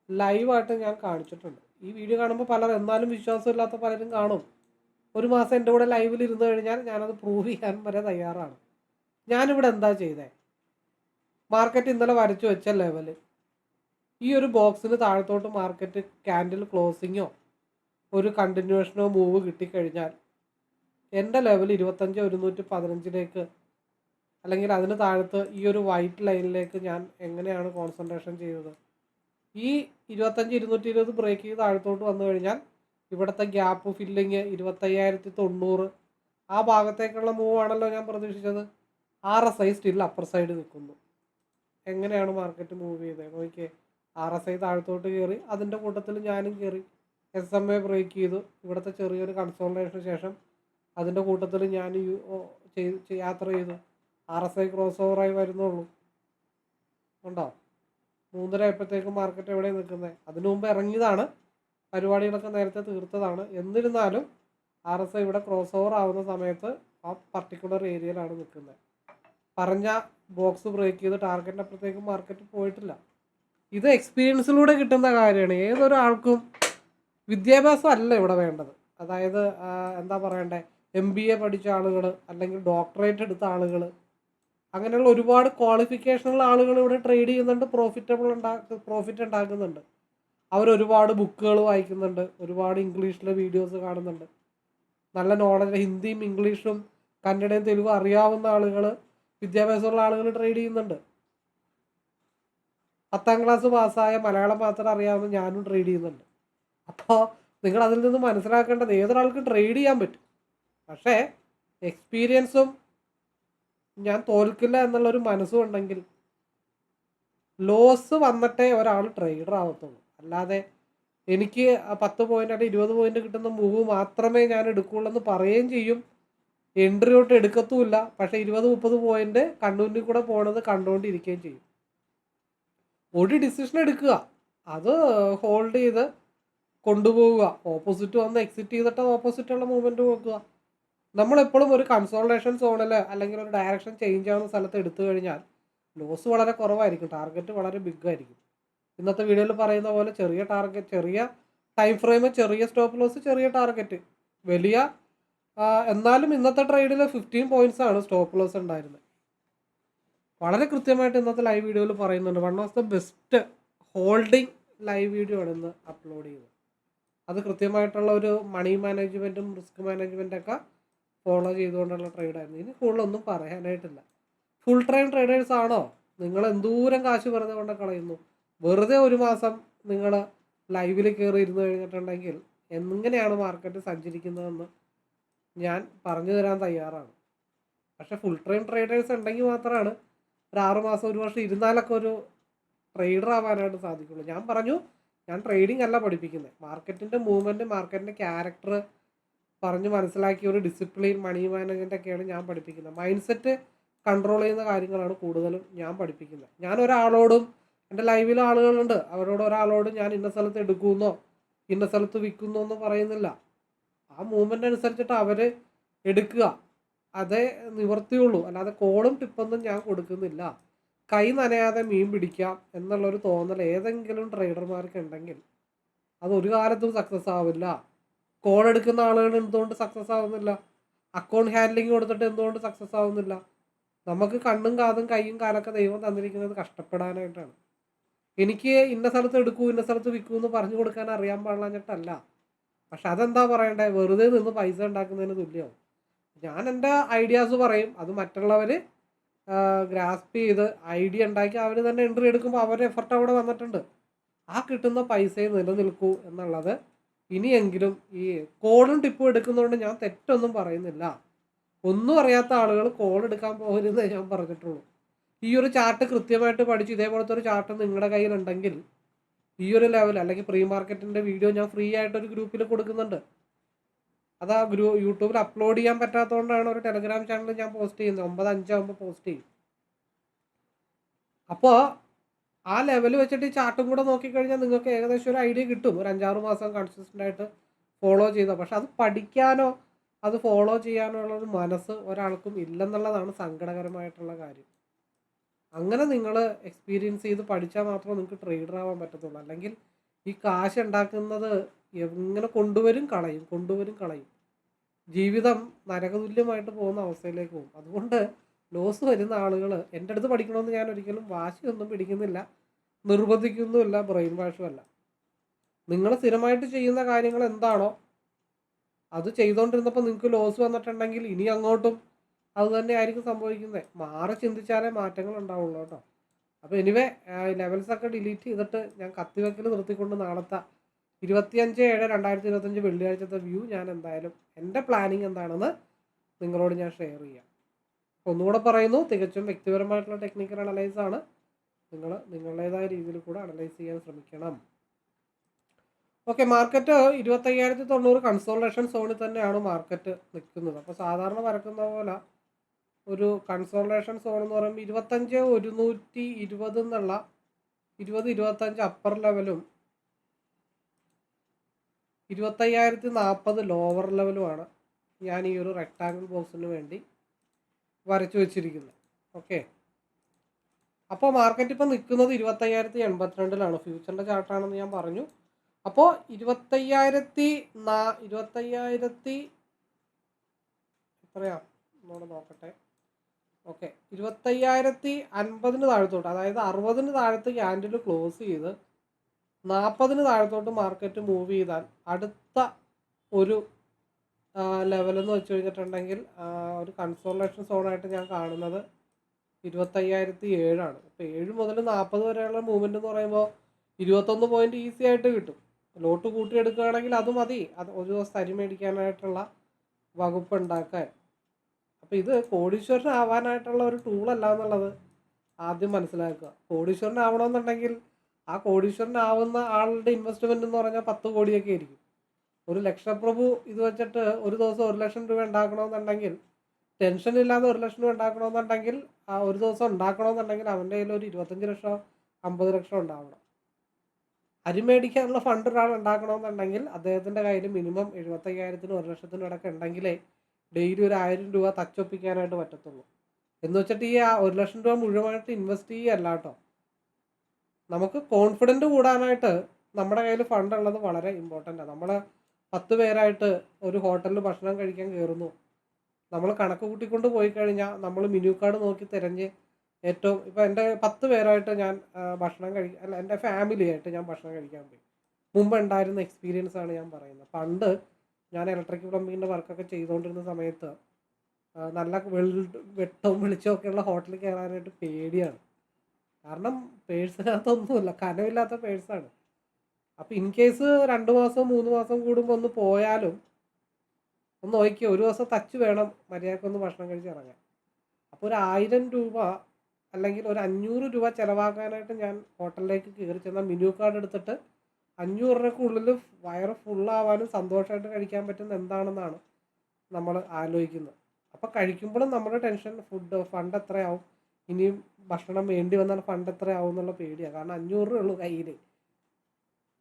ലൈവായിട്ട് ഞാൻ കാണിച്ചിട്ടുണ്ട്. ഈ വീഡിയോ കാണുമ്പോൾ പലർ എന്നാലും വിശ്വാസമില്ലാത്ത പലരും കാണും. ഒരു മാസം എന്റെ കൂടെ ലൈവിൽ ഇരുന്ന് കഴിഞ്ഞാൽ ഞാനത് പ്രൂവ് ചെയ്യാൻ വരെ തയ്യാറാണ്. ഞാനിവിടെ എന്താ ചെയ്തേ? മാർക്കറ്റ് ഇന്നലെ വരച്ചു വെച്ച ലെവൽ ഈ ഒരു ബോക്സിന് താഴത്തോട്ട് മാർക്കറ്റ് ക്യാൻഡിൽ ക്ലോസിങ്ങോ ഒരു കണ്ടിന്യൂഷനോ മൂവ് കിട്ടിക്കഴിഞ്ഞാൽ എന്റെ ലെവൽ ഇരുപത്തഞ്ച് ഒരുന്നൂറ്റി പതിനഞ്ചിലേക്ക് അല്ലെങ്കിൽ അതിന് താഴത്ത് ഈ ഒരു വൈറ്റ് ലൈനിലേക്ക് ഞാൻ എങ്ങനെയാണ് കോൺസെൻട്രേഷൻ ചെയ്തത്? ഈ ഇരുപത്തഞ്ച് ഇരുന്നൂറ്റി ഇരുപത് ബ്രേക്ക് ചെയ്ത് താഴത്തോട്ട് വന്നു കഴിഞ്ഞാൽ ഇവിടുത്തെ ഗ്യാപ്പ് ഫില്ലിങ് ഇരുപത്തയ്യായിരത്തി തൊണ്ണൂറ് ആ ഭാഗത്തേക്കുള്ള മൂവ് ആണല്ലോ ഞാൻ പ്രതീക്ഷിച്ചത്. R S I still upper side നിൽക്കുന്നു. എങ്ങനെയാണ് മാർക്കറ്റ് മൂവ് ചെയ്തത്? നോക്കിയേ. ആർ എസ് ഐ താഴത്തോട്ട് കയറി അതിന്റെ കൂട്ടത്തിൽ ഞാനും കയറി എസ് എം എ ബ്രേക്ക് ചെയ്തു. ഇവിടുത്തെ ചെറിയൊരു കൺസോൾട്ടേഷന് ശേഷം അതിന്റെ കൂട്ടത്തിൽ ഞാൻ യാത്ര ചെയ്തു. ആർ എസ് ഐ ക്രോസ് ഓവറായി വരുന്നുള്ളൂ. ഉണ്ടോ? മൂന്നര ആയപ്പോഴത്തേക്കും മാർക്കറ്റ് എവിടെ നിൽക്കുന്നത് അതിനു മുമ്പ് ഇറങ്ങിയതാണ്. പരിപാടികളൊക്കെ നേരത്തെ തീർത്തതാണ്. എന്നിരുന്നാലും ആർ എസ് ഐ ഇവിടെ ക്രോസ് ഓവർ ആവുന്ന സമയത്ത് ആ പർട്ടിക്കുലർ ഏരിയയിലാണ് നിൽക്കുന്നത് പറഞ്ഞ ബോക്സ് ബ്രേക്ക് ചെയ്ത് ടാർഗറ്റിന്റെ അപ്പുറത്തേക്കും മാർക്കറ്റ് പോയിട്ടില്ല. ഇത് എക്സ്പീരിയൻസിലൂടെ കിട്ടുന്ന കാര്യമാണ്. ഏതൊരാൾക്കും വിദ്യാഭ്യാസം അല്ല ഇവിടെ വേണ്ടത്. അതായത് എന്താ പറയണ്ടേ? എം ബി എ പഠിച്ച ആളുകൾ അല്ലെങ്കിൽ ഡോക്ടറേറ്റ് എടുത്ത ആളുകൾ അങ്ങനെയുള്ള ഒരുപാട് ക്വാളിഫിക്കേഷനുള്ള ആളുകൾ ഇവിടെ ട്രേഡ് ചെയ്യുന്നുണ്ട് പ്രോഫിറ്റബിൾ ഉണ്ടാക്ക പ്രോഫിറ്റ് ഉണ്ടാക്കുന്നുണ്ട്. അവർ ഒരുപാട് ബുക്കുകൾ വായിക്കുന്നുണ്ട് ഒരുപാട് ഇംഗ്ലീഷിലെ വീഡിയോസ് കാണുന്നുണ്ട്. നല്ല നോളജ് ഹിന്ദിയും ഇംഗ്ലീഷും കന്നഡയും തെലുഗും അറിയാവുന്ന ആളുകൾ വിദ്യാഭ്യാസമുള്ള ആളുകൾ ട്രേഡ് ചെയ്യുന്നുണ്ട്. പത്താം ക്ലാസ് പാസ്സായ മലയാളം മാത്രം അറിയാവുന്ന ഞാനും ട്രേഡ് ചെയ്യുന്നുണ്ട്. അപ്പോൾ നിങ്ങൾ അതിൽ നിന്ന് മനസ്സിലാക്കേണ്ടത് ഏതൊരാൾക്ക് ട്രേഡ് ചെയ്യാൻ പറ്റും. പക്ഷേ എക്സ്പീരിയൻസും ഞാൻ തോൽക്കില്ല എന്നുള്ളൊരു മനസ്സും ഉണ്ടെങ്കിൽ ലോസ് വന്നിട്ടേ ഒരാൾ ട്രേഡർ ആവത്തുള്ളൂ. അല്ലാതെ എനിക്ക് പത്ത് പോയിന്റ് അല്ലെങ്കിൽ ഇരുപത് പോയിന്റ് കിട്ടുന്ന മൂവ് മാത്രമേ ഞാൻ എടുക്കുകയുള്ളൂ എന്ന് പറയുകയും ചെയ്യും. എൻട്രി തൊട്ട് എടുക്കത്തുമില്ല. പക്ഷേ ഇരുപത് മുപ്പത് പോയിന്റ് കണ്ണൂരിൽ കൂടെ പോണത് കണ്ടുകൊണ്ടിരിക്കുകയും ചെയ്യും. ഒരു ഡിസിഷൻ എടുക്കുക. അത് ഹോൾഡ് ചെയ്ത് കൊണ്ടുപോവുക. ഓപ്പോസിറ്റ് വന്ന് എക്സിറ്റ് ചെയ്തിട്ട് ഓപ്പോസിറ്റുള്ള മൂവ്മെന്റ് നോക്കുക നമ്മളെപ്പോഴും ഒരു കൺസോൾട്ടേഷൻ സോണിൽ അല്ലെങ്കിൽ ഒരു ഡയറക്ഷൻ ചേഞ്ച് ആവുന്ന സ്ഥലത്ത് എടുത്തു കഴിഞ്ഞാൽ ലോസ് വളരെ കുറവായിരിക്കും. ടാർഗറ്റ് വളരെ ബിഗ് ആയിരിക്കും. ഇന്നത്തെ വീഡിയോയിൽ പറയുന്ന പോലെ ചെറിയ ടാർഗറ്റ് ചെറിയ ടൈം ഫ്രെയിം ചെറിയ സ്റ്റോപ്പ് ലോസ് ചെറിയ ടാർഗറ്റ് വലിയ എന്നാലും ഇന്നത്തെ ട്രേഡിൽ ഫിഫ്റ്റീൻ പോയിന്റ്സ് ആണ് സ്റ്റോപ്പ് ലോസ് ഉണ്ടായിരുന്നത്. വളരെ കൃത്യമായിട്ട് ഇന്നത്തെ ലൈവ് വീഡിയോയിൽ പറയുന്നുണ്ട്. One of the best holding live video ആണ് ഇന്ന് അപ്ലോഡ് ചെയ്തത്. അത് കൃത്യമായിട്ടുള്ള ഒരു മണി മാനേജ്മെന്റും റിസ്ക് മാനേജ്മെന്റും ഒക്കെ ഫോളോ ചെയ്തുകൊണ്ടുള്ള ട്രേഡായിരുന്നു ഇനി കൂടുതലൊന്നും പറയാനായിട്ടില്ല. ഫുൾ ടൈം ട്രേഡേഴ്സ് ആണോ? നിങ്ങൾ എന്തോരം കാശ് വെറുതെ കൊണ്ട് കളയുന്നു? വെറുതെ ഒരു മാസം നിങ്ങൾ ലൈവിൽ കയറി ഇരുന്ന് കഴിഞ്ഞിട്ടുണ്ടെങ്കിൽ എങ്ങനെയാണ് മാർക്കറ്റ് സഞ്ചരിക്കുന്നതെന്ന് ഞാൻ പറഞ്ഞു തരാൻ തയ്യാറാണ്. പക്ഷേ ഫുൾ ടൈം ട്രേഡേഴ്സ് ഉണ്ടെങ്കിൽ മാത്രമാണ് ഒരു ആറ് മാസം ഒരു വർഷം ഇരുന്നാലൊക്കെ ഒരു ട്രേഡർ ആവാനായിട്ട് സാധിക്കുള്ളൂ. ഞാൻ പറഞ്ഞു ഞാൻ ട്രേഡിംഗ് അല്ല പഠിപ്പിക്കുന്നത്. മാർക്കറ്റിന്റെ മൂവ്മെന്റ് മാർക്കറ്റിന്റെ ക്യാരക്ടർ പറഞ്ഞ് മനസ്സിലാക്കിയ ഒരു ഡിസിപ്ലിൻ മണി മാനേജ്മെന്റ് ഒക്കെയാണ് ഞാൻ പഠിപ്പിക്കുന്നത്. മൈൻഡ് സെറ്റ് കൺട്രോൾ ചെയ്യുന്ന കാര്യങ്ങളാണ് കൂടുതലും ഞാൻ പഠിപ്പിക്കുന്നത്. ഞാൻ ഒരാളോടും എന്റെ ലൈവിൽ ആളുകളുണ്ട്. അവരോട് ഒരാളോടും ഞാൻ ഇന്ന സ്ഥലത്ത് എടുക്കുമെന്നോ ഇന്ന സ്ഥലത്ത് വിൽക്കുന്നു എന്ന് പറയുന്നില്ല. ആ മൂവ്മെന്റ് അനുസരിച്ചിട്ട് അവർ എടുക്കുക. അതേ നിവർത്തിയുള്ളൂ അല്ലാതെ കോളും ടിപ്പൊന്നും ഞാൻ കൊടുക്കുന്നില്ല. കൈ നനയാതെ മീൻ പിടിക്കാം എന്നുള്ളൊരു തോന്നൽ ഏതെങ്കിലും ട്രേഡർമാർക്ക് ഉണ്ടെങ്കിൽ അത് ഒരു കാലത്തും സക്സസ് ആവില്ല. കോൾ എടുക്കുന്ന ആളുകൾ എന്തുകൊണ്ട് സക്സസ് ആവുന്നില്ല? അക്കൗണ്ട് ഹാൻഡ്ലിങ് കൊടുത്തിട്ട് എന്തുകൊണ്ട് സക്സസ് ആവുന്നില്ല? നമുക്ക് കണ്ണും കാതും കൈയും കാലൊക്കെ ദൈവം തന്നിരിക്കുന്നത് കഷ്ടപ്പെടാനായിട്ടാണ്. എനിക്ക് ഇന്ന സ്ഥലത്ത് എടുക്കൂ ഇന്ന സ്ഥലത്ത് വിൽക്കൂ എന്ന് പറഞ്ഞു കൊടുക്കാൻ അറിയാൻ പാടില്ലാഞ്ഞിട്ടല്ല. പക്ഷെ അതെന്താ പറയണ്ടേ? വെറുതെ നിന്ന് പൈസ ഉണ്ടാക്കുന്നതിന് തുല്യമാവും ഞാൻ എന്റെ ഐഡിയാസ് പറയും. അത് മറ്റുള്ളവർ ഗ്രാസ്പ് ചെയ്ത് ഐഡിയ ഉണ്ടാക്കി അവർ തന്നെ എൻട്രി എടുക്കുമ്പോൾ അവരുടെ എഫർട്ട് അവിടെ വന്നിട്ടുണ്ട്. ആ കിട്ടുന്ന പൈസയെ നിലനിൽക്കൂ എന്നുള്ളത് ഇനിയെങ്കിലും ഈ കോളും ടിപ്പും എടുക്കുന്നതുകൊണ്ട് ഞാൻ തെറ്റൊന്നും പറയുന്നില്ല. ഒന്നും അറിയാത്ത ആളുകൾ കോൾ എടുക്കാൻ പോകരുത് ഞാൻ പറഞ്ഞിട്ടുള്ളൂ. ഈ ഒരു ചാർട്ട് കൃത്യമായിട്ട് പഠിച്ച് ഇതേപോലത്തെ ഒരു ചാർട്ട് നിങ്ങളുടെ കയ്യിലുണ്ടെങ്കിൽ ഈ ഒരു ലെവൽ അല്ലെങ്കിൽ പ്രീ മാർക്കറ്റിന്റെ വീഡിയോ ഞാൻ ഫ്രീ ആയിട്ട് ഒരു ഗ്രൂപ്പിൽ കൊടുക്കുന്നുണ്ട്. അത് ആ ഗ്രൂ യൂട്യൂബിൽ അപ്ലോഡ് ചെയ്യാൻ പറ്റാത്തതുകൊണ്ടാണ് ഒരു ടെലഗ്രാം ചാനൽ ഞാൻ പോസ്റ്റ് ചെയ്യുന്നത്. ഒമ്പത് അഞ്ചാകുമ്പോൾ പോസ്റ്റ് ചെയ്യും. അപ്പോൾ ആ ലെവൽ വെച്ചിട്ട് ഈ ചാർട്ടും കൂടെ നോക്കിക്കഴിഞ്ഞാൽ നിങ്ങൾക്ക് ഏകദേശം ഒരു ഐഡിയ കിട്ടും. ഒരു അഞ്ചാറ് മാസം കൺസിസ്റ്റന്റ് ആയിട്ട് ഫോളോ ചെയ്താൽ പക്ഷെ അത് പഠിക്കാനോ അത് ഫോളോ ചെയ്യാനോ ഉള്ള ഒരു മനസ്സ് ഒരാൾക്കും ഇല്ലെന്നുള്ളതാണ് സങ്കടകരമായിട്ടുള്ള കാര്യം. അങ്ങനെ നിങ്ങൾ എക്സ്പീരിയൻസ് ചെയ്ത് പഠിച്ചാൽ മാത്രമേ നിങ്ങൾക്ക് ട്രേഡർ ആവാൻ പറ്റത്തുള്ളൂ. അല്ലെങ്കിൽ ഈ കാശ് ഉണ്ടാക്കുന്നത് എങ്ങനെ കൊണ്ടുവരും കളയും കൊണ്ടുവരും കളയും. ജീവിതം നരകതുല്യമായിട്ട് പോകുന്ന അവസ്ഥയിലേക്ക് പോകും. അതുകൊണ്ട് ലോസ് വരുന്ന ആളുകൾ എന്റെ അടുത്ത് പഠിക്കണമെന്ന് ഞാൻ ഒരിക്കലും വാശിയൊന്നും പിടിക്കുന്നില്ല. നിർബന്ധിക്കുന്നുമില്ല ബ്രെയിൻ വാഷുമല്ല. നിങ്ങൾ സ്ഥിരമായിട്ട് ചെയ്യുന്ന കാര്യങ്ങൾ എന്താണോ അത് ചെയ്തുകൊണ്ടിരുന്നപ്പോൾ നിങ്ങൾക്ക് ലോസ് വന്നിട്ടുണ്ടെങ്കിൽ ഇനി അങ്ങോട്ടും അത് തന്നെ ആയിരിക്കും സംഭവിക്കുന്നത് മാറി ചിന്തിച്ചാലേ മാറ്റങ്ങൾ ഉണ്ടാവുള്ളൂ കേട്ടോ. അപ്പോൾ എനിവേ ലെവൽസൊക്കെ ഡിലീറ്റ് ചെയ്തിട്ട് ഞാൻ കത്തിവെക്കൽ നിർത്തിക്കൊണ്ട് നാളത്തെ ഇരുപത്തിയഞ്ച് ഏഴ് രണ്ടായിരത്തി ഇരുപത്തഞ്ച് വെള്ളിയാഴ്ചത്തെ വ്യൂ ഞാൻ എന്തായാലും എന്റെ പ്ലാനിങ് എന്താണെന്ന് നിങ്ങളോട് ഞാൻ ഷെയർ ചെയ്യാം. ഒന്നുകൂടെ പറയുന്നു. തികച്ചും വ്യക്തിപരമായിട്ടുള്ള ടെക്നിക്കൽ അനലൈസ് ആണ്. നിങ്ങൾ നിങ്ങളുടേതായ രീതിയിൽ കൂടെ അനലൈസ് ചെയ്യാൻ ശ്രമിക്കണം. ഓക്കെ മാർക്കറ്റ് ഇരുപത്തയ്യായിരത്തി തൊണ്ണൂറ് കൺസോളേഷൻ സോണിൽ തന്നെയാണ് മാർക്കറ്റ് നിൽക്കുന്നത്. അപ്പോൾ സാധാരണ വരക്കുന്ന പോലെ ഒരു കൺസോളേഷൻ സോൺ എന്ന് പറയുമ്പോൾ ഇരുപത്തഞ്ച് ഒരുന്നൂറ്റി ഇരുപത് എന്നുള്ള ഇരുപത് ഇരുപത്തഞ്ച് അപ്പർ ലെവലും ഇരുപത്തയ്യായിരത്തി നാൽപ്പത് ലോവർ ലെവലുമാണ് ഞാൻ ഈ ഒരു റെക്ടാങ്കിൾ ബോക്സിന് വേണ്ടി വരച്ചു വെച്ചിരിക്കുന്നത്. ഓക്കെ അപ്പോൾ മാർക്കറ്റ് ഇപ്പോൾ നിൽക്കുന്നത് ഇരുപത്തയ്യായിരത്തി എൺപത്തിരണ്ടിലാണ് ഫ്യൂച്ചറിന്റെ ചാർട്ടാണെന്ന് ഞാൻ പറഞ്ഞു. അപ്പോൾ ഇരുപത്തയ്യായിരത്തി നാ ഇരുപത്തയ്യായിരത്തി എത്രയാ? ഒന്നുകൂടെ നോക്കട്ടെ. ഓക്കെ ഇരുപത്തയ്യായിരത്തി അൻപതിന് താഴത്തോട്ട് അതായത് അറുപതിന് താഴത്ത് ക്യാൻഡിൽ ക്ലോസ് ചെയ്ത് നാൽപ്പതിന് താഴത്തോട്ട് മാർക്കറ്റ് മൂവ് ചെയ്താൽ അടുത്ത ഒരു ലെവൽ എന്ന് വെച്ച് കഴിഞ്ഞിട്ടുണ്ടെങ്കിൽ ഒരു കൺസോളേഷൻ സോണായിട്ട് ഞാൻ കാണുന്നത് ഇരുപത്തയ്യായിരത്തി ഏഴാണ് അപ്പോൾ ഏഴ് മുതൽ നാൽപ്പത് വരെയുള്ള മൂവ്മെന്റ് എന്ന് പറയുമ്പോൾ ഇരുപത്തൊന്ന് പോയിന്റ് ഈസി ആയിട്ട് കിട്ടും. ലോട്ട് കൂട്ടിയെടുക്കുകയാണെങ്കിൽ അത് മതി. അത് ഒരു ദിവസം അരി മേടിക്കാനായിട്ടുള്ള വകുപ്പ് ഉണ്ടാക്കാൻ. അപ്പോൾ ഇത് കോടീശ്വരനാവാനായിട്ടുള്ള ഒരു ടൂളല്ല എന്നുള്ളത് ആദ്യം മനസ്സിലാക്കുക. കോടീശ്വരനാവണമെന്നുണ്ടെങ്കിൽ ആ കോടീശ്വരനാവുന്ന ആളുടെ ഇൻവെസ്റ്റ്മെന്റ് എന്ന് പറഞ്ഞാൽ പത്ത് കോടിയൊക്കെ ആയിരിക്കും. ഒരു ലക്ഷപ്രഭു ഇത് വെച്ചിട്ട് ഒരു ദിവസം ഒരു ലക്ഷം രൂപ ഉണ്ടാക്കണമെന്നുണ്ടെങ്കിൽ ടെൻഷൻ ഇല്ലാതെ ഒരു ലക്ഷം രൂപ ഉണ്ടാക്കണമെന്നുണ്ടെങ്കിൽ ആ ഒരു ദിവസം ഉണ്ടാക്കണമെന്നുണ്ടെങ്കിൽ അവന്റെ കയ്യിൽ ഒരു ഇരുപത്തഞ്ച് ലക്ഷം അമ്പത് ലക്ഷം ഉണ്ടാവണം. അരി മേടിക്കാനുള്ള ഫണ്ട് ഒരാൾ ഉണ്ടാക്കണമെന്നുണ്ടെങ്കിൽ അദ്ദേഹത്തിന്റെ കയ്യിൽ മിനിമം എഴുപത്തയ്യായിരത്തിനും ഒരു ലക്ഷത്തിനും ഇടയ്ക്ക് ഉണ്ടെങ്കിലേ ഡെയിലി ഒരു ആയിരം രൂപ തച്ചൊപ്പിക്കാനായിട്ട് പറ്റത്തുള്ളൂ. എന്ന് വെച്ചിട്ട് ഈ ആ ഒരു ലക്ഷം രൂപ മുഴുവനായിട്ട് ഇൻവെസ്റ്റ് ചെയ്യല്ല കേട്ടോ. നമുക്ക് കോൺഫിഡന്റ് കൂടാനായിട്ട് നമ്മുടെ കയ്യിൽ ഫണ്ട് ഉള്ളത് വളരെ ഇമ്പോർട്ടന്റ് ആണ് നമ്മൾ പത്ത് പേരായിട്ട് ഒരു ഹോട്ടലിൽ ഭക്ഷണം കഴിക്കാൻ കയറുന്നു നമ്മൾ കണക്ക് കൂട്ടിക്കൊണ്ട് പോയി കഴിഞ്ഞാൽ നമ്മൾ മെനു കാർഡ് നോക്കി തിരഞ്ഞ് ഏറ്റവും ഇപ്പോൾ എന്റെ പത്ത് പേരായിട്ട് ഞാൻ ഭക്ഷണം കഴിക്കുക അല്ല എന്റെ ഫാമിലി ആയിട്ട് ഞാൻ ഭക്ഷണം കഴിക്കാൻ പോയി. മുമ്പ് ഉണ്ടായിരുന്ന എക്സ്പീരിയൻസ് ആണ് ഞാൻ പറയുന്നത്. പണ്ട് ഞാൻ ഇലക്ട്രിക് പ്ലംബിങ്ങിന്റെ വർക്കൊക്കെ ചെയ്തുകൊണ്ടിരുന്ന സമയത്ത് നല്ല വെട്ടവും വെളിച്ചവും ഒക്കെയുള്ള ഹോട്ടലിൽ കയറാനായിട്ട് പേടിയാണ്. കാരണം പേഴ്സിനകത്തൊന്നുമില്ല കനമില്ലാത്ത പേഴ്സാണ്. അപ്പോൾ ഇൻ കേസ് രണ്ട് മാസം മൂന്ന് മാസം കൂടുമ്പോൾ ഒന്ന് പോയാലും ഒന്ന് നോക്കിയോ ഒരു ദിവസം തച്ച് വേണം മര്യാദക്കൊന്ന് ഭക്ഷണം കഴിച്ച് ഇറങ്ങാൻ. അപ്പോൾ ഒരു ആയിരം രൂപ അല്ലെങ്കിൽ ഒരു അഞ്ഞൂറ് രൂപ ചിലവാക്കാനായിട്ട് ഞാൻ ഹോട്ടലിലേക്ക് കയറി ചെന്നാൽ മെനു കാർഡ് എടുത്തിട്ട് അഞ്ഞൂറ് രൂപക്കുള്ളിൽ വയറ് ഫുള്ളാവാനും സന്തോഷമായിട്ട് കഴിക്കാൻ പറ്റുന്ന എന്താണെന്നാണ് നമ്മൾ ആലോചിക്കുന്നത്. അപ്പോൾ കഴിക്കുമ്പോഴും നമ്മുടെ ടെൻഷൻ ഫുഡ് ഫണ്ട് എത്രയാവും? ഇനിയും ഭക്ഷണം വേണ്ടി വന്നാൽ ഫണ്ട് എത്രയാവും എന്നുള്ള പേടിയാണ് കാരണം അഞ്ഞൂറ് രൂപ ഉള്ളൂ കയ്യിൽ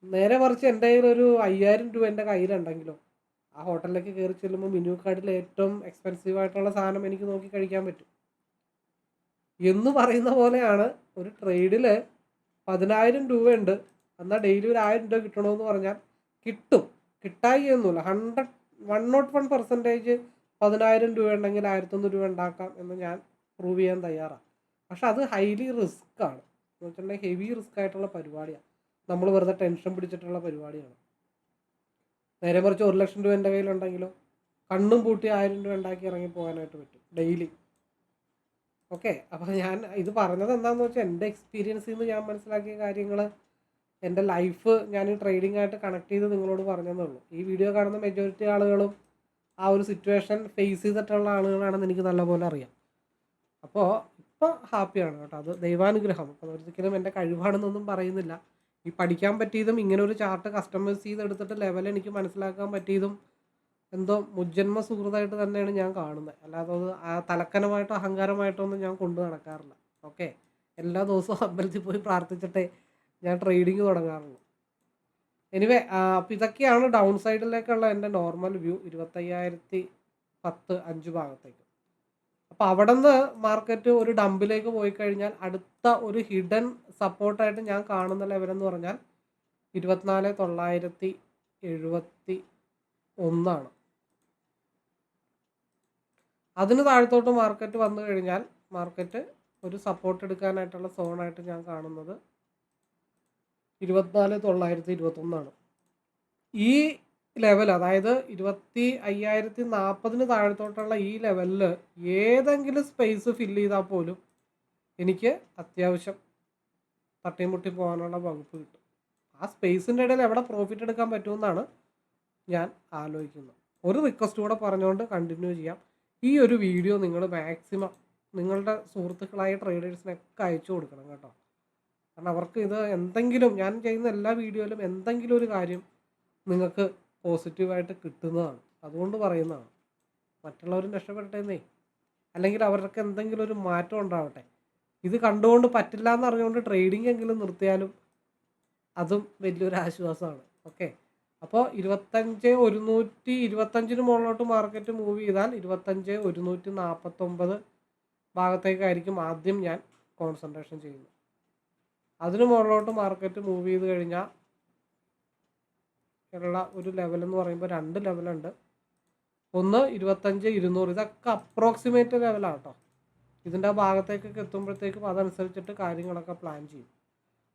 നേരെ കുറച്ച് എന്റെ കയ്യിൽ ഒരു അയ്യായിരം രൂപ എന്റെ കയ്യിലുണ്ടെങ്കിലോ ആ ഹോട്ടലിലേക്ക് കയറി ചെല്ലുമ്പോൾ മെനു കാർഡിൽ ഏറ്റവും എക്സ്പെൻസീവ് ആയിട്ടുള്ള സാധനം എനിക്ക് നോക്കി കഴിക്കാൻ പറ്റും. എന്ന് പറയുന്ന പോലെയാണ് ഒരു ട്രേഡിൽ പതിനായിരം രൂപയുണ്ട്. എന്നാൽ ഡെയിലി ഒരു ആയിരം രൂപ കിട്ടണമെന്ന് പറഞ്ഞാൽ കിട്ടും. കിട്ടായി ഒന്നുമില്ല hundred one not one percentage പതിനായിരം രൂപ ഉണ്ടെങ്കിൽ ആയിരത്തൊന്ന് രൂപ ഉണ്ടാക്കാം എന്ന് ഞാൻ പ്രൂവ് ചെയ്യാൻ തയ്യാറാണ്. പക്ഷെ അത് ഹൈലി റിസ്ക് ആണ്. എന്ന് വെച്ചിട്ടുണ്ടെങ്കിൽ ഹെവി റിസ്ക് ആയിട്ടുള്ള പരിപാടിയാണ്. നമ്മൾ വെറുതെ ടെൻഷൻ പിടിച്ചിട്ടുള്ള പരിപാടിയാണ്. നേരെ മറിച്ച് ഒരു ലക്ഷം രൂപ എന്റെ കയ്യിലുണ്ടെങ്കിലോ കണ്ണും പൂട്ടി ആയിരം രൂപ ഉണ്ടാക്കി ഇറങ്ങി പോകാനായിട്ട് പറ്റും ഡെയിലി. ഓക്കെ അപ്പോൾ ഞാൻ ഇത് പറഞ്ഞത് എന്താണെന്ന് വെച്ചാൽ എന്റെ എക്സ്പീരിയൻസിൽ നിന്ന് ഞാൻ മനസ്സിലാക്കിയ കാര്യങ്ങൾ എന്റെ ലൈഫ് ഞാൻ ഈ ട്രേഡിംഗ് ആയിട്ട് കണക്ട് ചെയ്ത് നിങ്ങളോട് പറഞ്ഞതേ ഉള്ളൂ. ഈ വീഡിയോ കാണുന്ന മെജോറിറ്റി ആളുകളും ആ ഒരു സിറ്റുവേഷൻ ഫേസ് ചെയ്തിട്ടുള്ള ആളുകളാണെന്ന് എനിക്ക് നല്ലപോലെ അറിയാം. അപ്പോൾ ഇപ്പോൾ ഹാപ്പിയാണ് കേട്ടോ. അത് ദൈവാനുഗ്രഹം. അപ്പോൾ ഒരിക്കലും എന്റെ കഴിവാണെന്നൊന്നും പറയുന്നില്ല. ഈ പഠിക്കാൻ പറ്റിയതും ഇങ്ങനെ ഒരു ചാർട്ട് കസ്റ്റമൈസ് ചെയ്തെടുത്തിട്ട് ലെവൽ എനിക്ക് മനസ്സിലാക്കാൻ പറ്റിയതും എന്തോ മുജ്ജന്മ സുഹൃത്തായിട്ട് തന്നെയാണ് ഞാൻ കാണുന്നത്. അല്ലാതെ അത് തലക്കനമായിട്ടോ അഹങ്കാരമായിട്ടോ ഒന്നും ഞാൻ കൊണ്ടു നടക്കാറില്ല. ഓക്കെ എല്ലാ ദിവസവും അമ്പലത്തിൽ പോയി പ്രാർത്ഥിച്ചിട്ടേ ഞാൻ ട്രേഡിങ് തുടങ്ങാറുള്ളൂ. എനിവേ അപ്പോൾ ഇതൊക്കെയാണ് ഡൗൺ സൈഡിലേക്കുള്ള എന്റെ നോർമൽ വ്യൂ ഇരുപത്തയ്യായിരത്തി പത്ത് അഞ്ച് ഭാഗത്തേക്ക്. അപ്പോൾ അവിടെ നിന്ന് മാർക്കറ്റ് ഒരു ഡമ്പിലേക്ക് പോയി കഴിഞ്ഞാൽ അടുത്ത ഒരു ഹിഡൻ സപ്പോർട്ടായിട്ട് ഞാൻ കാണുന്ന ലെവലെന്ന് പറഞ്ഞാൽ ഇരുപത്തിനാല് തൊള്ളായിരത്തി എഴുപത്തി ഒന്നാണ്. അതിന് താഴത്തോട്ട് മാർക്കറ്റ് വന്നു കഴിഞ്ഞാൽ മാർക്കറ്റ് ഒരു സപ്പോർട്ട് എടുക്കാനായിട്ടുള്ള സോണായിട്ട് ഞാൻ കാണുന്നത് ഇരുപത്തിനാല് തൊള്ളായിരത്തി ഇരുപത്തൊന്നാണ്. ഈ ലെവൽ അതായത് ഇരുപത്തി അയ്യായിരത്തി നാൽപ്പതിന് താഴത്തോട്ടുള്ള ഈ ലെവലിൽ ഏതെങ്കിലും സ്പേസ് ഫില്ല് ചെയ്താൽ പോലും എനിക്ക് അത്യാവശ്യം തട്ടിമുട്ടി പോകാനുള്ള വകുപ്പ് കിട്ടും. ആ സ്പേസിന്റെ ഇടയിൽ എവിടെ പ്രോഫിറ്റ് എടുക്കാൻ പറ്റുമെന്നാണ് ഞാൻ ആലോചിക്കുന്നത്. ഒരു റിക്വസ്റ്റ് കൂടെ പറഞ്ഞുകൊണ്ട് കണ്ടിന്യൂ ചെയ്യാം. ഈ ഒരു വീഡിയോ നിങ്ങൾ മാക്സിമം നിങ്ങളുടെ സുഹൃത്തുക്കളായ ട്രേഡേഴ്സിനൊക്കെ അയച്ചു കൊടുക്കണം കേട്ടോ. കാരണം അവർക്ക് ഇത് എന്തെങ്കിലും ഞാൻ ചെയ്യുന്ന എല്ലാ വീഡിയോയിലും എന്തെങ്കിലും ഒരു കാര്യം നിങ്ങൾക്ക് പോസിറ്റീവായിട്ട് കിട്ടുന്നതാണ്. അതുകൊണ്ട് പറയുന്നതാണ്. മറ്റുള്ളവരും രക്ഷപ്പെട്ടെന്നേ. അല്ലെങ്കിൽ അവർക്ക് എന്തെങ്കിലും ഒരു മാറ്റം ഉണ്ടാവട്ടെ. ഇത് കണ്ടുകൊണ്ട് പറ്റില്ല എന്ന് അറിഞ്ഞുകൊണ്ട് ട്രേഡിംഗ് എങ്കിലും നിർത്തിയാലും അതും വലിയൊരു ആശ്വാസമാണ്. ഓക്കെ അപ്പോൾ ഇരുപത്തഞ്ച് ഒരുന്നൂറ്റി ഇരുപത്തഞ്ചിന് മുകളിലോട്ട് മാർക്കറ്റ് മൂവ് ചെയ്താൽ ഇരുപത്തഞ്ച് ഒരുന്നൂറ്റി നാൽപ്പത്തൊമ്പത് ഭാഗത്തേക്കായിരിക്കും ആദ്യം ഞാൻ കോൺസെൻട്രേഷൻ ചെയ്യുന്നത്. അതിന് മുകളിലോട്ട് മാർക്കറ്റ് മൂവ് ചെയ്ത് കഴിഞ്ഞാൽ ഉള്ള ഒരു ലെവൽ എന്ന് പറയുമ്പോൾ രണ്ട് ലെവലുണ്ട് ഒന്ന് ഇരുപത്തഞ്ച് ഇരുന്നൂറ് ഇതൊക്കെ അപ്രോക്സിമേറ്റ് ലെവലാണ് കേട്ടോ ഇതിന്റെ ആ ഭാഗത്തേക്കൊക്കെ എത്തുമ്പോഴത്തേക്കും അതനുസരിച്ചിട്ട് കാര്യങ്ങളൊക്കെ പ്ലാൻ ചെയ്യും.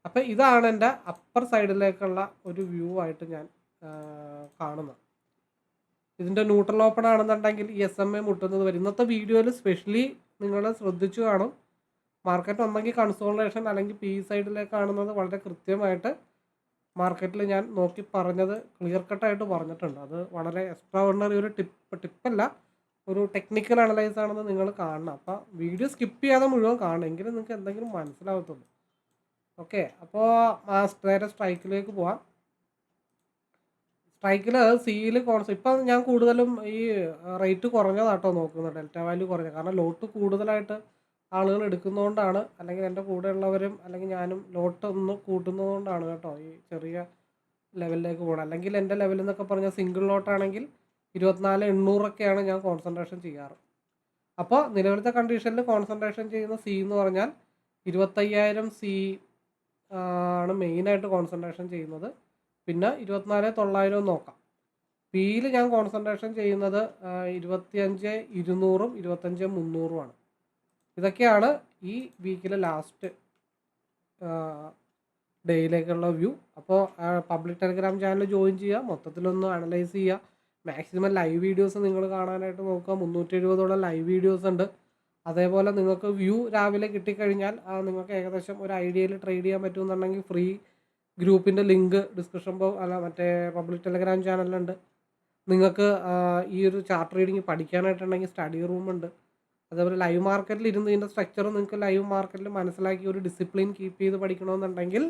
അപ്പോൾ ഇതാണ് എന്റെ അപ്പർ സൈഡിലേക്കുള്ള ഒരു വ്യൂ ആയിട്ട് ഞാൻ കാണുന്നത്. ഇതിന്റെ ന്യൂട്രൽ ഓപ്പൺ ആണെന്നുണ്ടെങ്കിൽ ഈ എസ് എം എ മുട്ടുന്നത് വരും. ഇന്നത്തെ വീഡിയോയിൽ സ്പെഷ്യലി നിങ്ങൾ ശ്രദ്ധിച്ചു കാണും. മാർക്കറ്റ് ഒന്നെങ്കിൽ കൺസോൾട്ടേഷൻ അല്ലെങ്കിൽ പി സൈഡിലേക്ക് കാണുന്നത് വളരെ കൃത്യമായിട്ട് മാർക്കറ്റിൽ ഞാൻ നോക്കി പറഞ്ഞത് ക്ലിയർ കട്ടായിട്ട് പറഞ്ഞിട്ടുണ്ട്. അത് വളരെ എക്സ്ട്രാ ഓർഡിനറി ഒരു ടിപ്പ് ടിപ്പല്ല ഒരു ടെക്നിക്കൽ അനലൈസ് ആണെന്ന് നിങ്ങൾ കാണണം. അപ്പോൾ വീഡിയോ സ്കിപ്പ് ചെയ്യാതെ മുഴുവൻ കാണണം. എങ്കിലും നിങ്ങൾക്ക് എന്തെങ്കിലും മനസ്സിലാവത്തുള്ളൂ. ഓക്കെ അപ്പോൾ നേരെ സ്ട്രൈക്കിലേക്ക് പോവാം. സ്ട്രൈക്കിൽ സിയിൽ കോൺസ് ഇപ്പം ഞാൻ കൂടുതലും ഈ റേറ്റ് കുറഞ്ഞതാട്ടോ നോക്കുന്നത്. ഡെൽറ്റ വാല്യൂ കുറഞ്ഞ കാരണം ലോട്ട് കൂടുതലായിട്ട് ആളുകൾ എടുക്കുന്നതുകൊണ്ടാണ് അല്ലെങ്കിൽ എന്റെ കൂടെയുള്ളവരും അല്ലെങ്കിൽ ഞാനും ലോട്ട് ഒന്ന് കൂട്ടുന്നതുകൊണ്ടാണ് കേട്ടോ ഈ ചെറിയ ലെവലിലേക്ക് പോകണം അല്ലെങ്കിൽ എന്റെ ലെവൽ എന്നൊക്കെ പറഞ്ഞാൽ സിംഗിൾ ലോട്ടാണെങ്കിൽ ഇരുപത്തിനാല് എണ്ണൂറൊക്കെയാണ് ഞാൻ കോൺസെൻട്രേഷൻ ചെയ്യാറ്. അപ്പോൾ നിലവിലത്തെ കണ്ടീഷനിൽ കോൺസെൻട്രേഷൻ ചെയ്യുന്ന സി എന്ന് പറഞ്ഞാൽ ഇരുപത്തയ്യായിരം സി ആണ് മെയിനായിട്ട് കോൺസെൻട്രേഷൻ ചെയ്യുന്നത്. പിന്നെ ഇരുപത്തിനാല് തൊള്ളായിരം നോക്കാം. പിയിൽ ഞാൻ കോൺസെൻട്രേഷൻ ചെയ്യുന്നത് ഇരുപത്തിയഞ്ച് ഇരുന്നൂറും ഇരുപത്തഞ്ച് മുന്നൂറുമാണ് ഇതൊക്കെയാണ് ഈ വീക്കിലെ ലാസ്റ്റ് ഡേയിലേക്കുള്ള വ്യൂ അപ്പോൾ പബ്ലിക് ടെലിഗ്രാം ചാനൽ ജോയിൻ ചെയ്യുക മൊത്തത്തിലൊന്ന് അനലൈസ് ചെയ്യുക മാക്സിമം ലൈവ് വീഡിയോസ് നിങ്ങൾ കാണാനായിട്ട് നോക്കുക. മുന്നൂറ്റി എഴുപതോളം ലൈവ് വീഡിയോസ് ഉണ്ട്. അതേപോലെ നിങ്ങൾക്ക് വ്യൂ രാവിലെ കിട്ടിക്കഴിഞ്ഞാൽ നിങ്ങൾക്ക് ഏകദേശം ഒരു ഐഡിയയിൽ ട്രേഡ് ചെയ്യാൻ പറ്റുമെന്നുണ്ടെങ്കിൽ ഫ്രീ ഗ്രൂപ്പിന്റെ ലിങ്ക് ഡിസ്ക്രിപ്ഷൻ അല്ല മറ്റേ പബ്ലിക് ടെലിഗ്രാം ചാനലുണ്ട് നിങ്ങൾക്ക് ഈ ഒരു ചാർട്ട് റീഡിങ് പഠിക്കാനായിട്ടുണ്ടെങ്കിൽ സ്റ്റഡി റൂമുണ്ട് അതേപോലെ ലൈവ് മാർക്കറ്റിൽ ഇരുന്ന് ഇതിന്റെ സ്ട്രക്ചർ നിങ്ങൾക്ക് ലൈവ് മാർക്കറ്റിൽ മനസ്സിലാക്കി ഒരു ഡിസിപ്ലിൻ കീപ്പ് ചെയ്ത് പഠിക്കണമെന്നുണ്ടെങ്കിൽ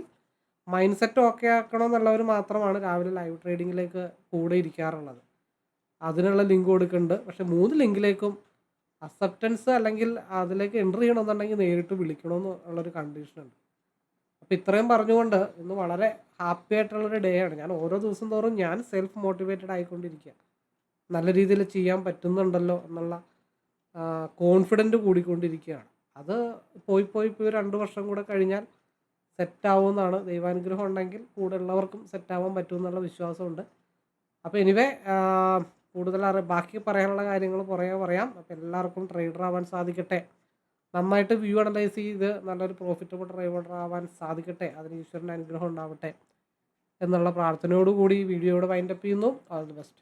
മൈൻഡ് സെറ്റ് ഓക്കെ ആക്കണമെന്നുള്ളവർ മാത്രമാണ് രാവിലെ ലൈവ് ട്രേഡിങ്ങിലേക്ക് കൂടെ ഇരിക്കാറുള്ളത്. അതിനുള്ള ലിങ്ക് കൊടുക്കുന്നുണ്ട് പക്ഷെ മൂന്ന് ലിങ്കിലേക്കും അക്സെപ്റ്റൻസ് അല്ലെങ്കിൽ അതിലേക്ക് എൻട്രി ചെയ്യണമെന്നുണ്ടെങ്കിൽ നേരിട്ട് വിളിക്കണമെന്ന് ഉള്ളൊരു കണ്ടീഷനുണ്ട് അപ്പോൾ ഇത്രയും പറഞ്ഞുകൊണ്ട് ഇന്ന് വളരെ ഹാപ്പി ആയിട്ടുള്ളൊരു ഡേ ആണ്. ഞാൻ ഓരോ ദിവസം തോറും ഞാൻ സെൽഫ് മോട്ടിവേറ്റഡ് ആയിക്കൊണ്ടിരിക്കുക നല്ല രീതിയിൽ ചെയ്യാൻ പറ്റുന്നുണ്ടല്ലോ എന്നുള്ള കോൺഫിഡന്റ് കൂടിക്കൊണ്ടിരിക്കുകയാണ്. അത് പോയി പോയി പോയി രണ്ട് വർഷം കൂടെ കഴിഞ്ഞാൽ സെറ്റാവുമെന്നാണ് ദൈവാനുഗ്രഹം ഉണ്ടെങ്കിൽ കൂടെ ഉള്ളവർക്കും സെറ്റാവാൻ പറ്റുമെന്നുള്ള വിശ്വാസമുണ്ട്. അപ്പോൾ എനിവേ കൂടുതൽ അറി ബാക്കി പറയാനുള്ള കാര്യങ്ങൾ പുറകെ പറയാം. അപ്പോൾ എല്ലാവർക്കും ട്രേഡർ ആവാൻ സാധിക്കട്ടെ. നന്നായിട്ട് വ്യൂ അനലൈസ് ചെയ്ത് നല്ലൊരു പ്രോഫിറ്റബിൾ ട്രേഡർ ആവാൻ സാധിക്കട്ടെ. അതിന് ഈശ്വരന്റെ അനുഗ്രഹം ഉണ്ടാവട്ടെ എന്നുള്ള പ്രാർത്ഥനയോടുകൂടി വീഡിയോയുടെ വൈൻഡപ്പ് ചെയ്യുന്നു. All the best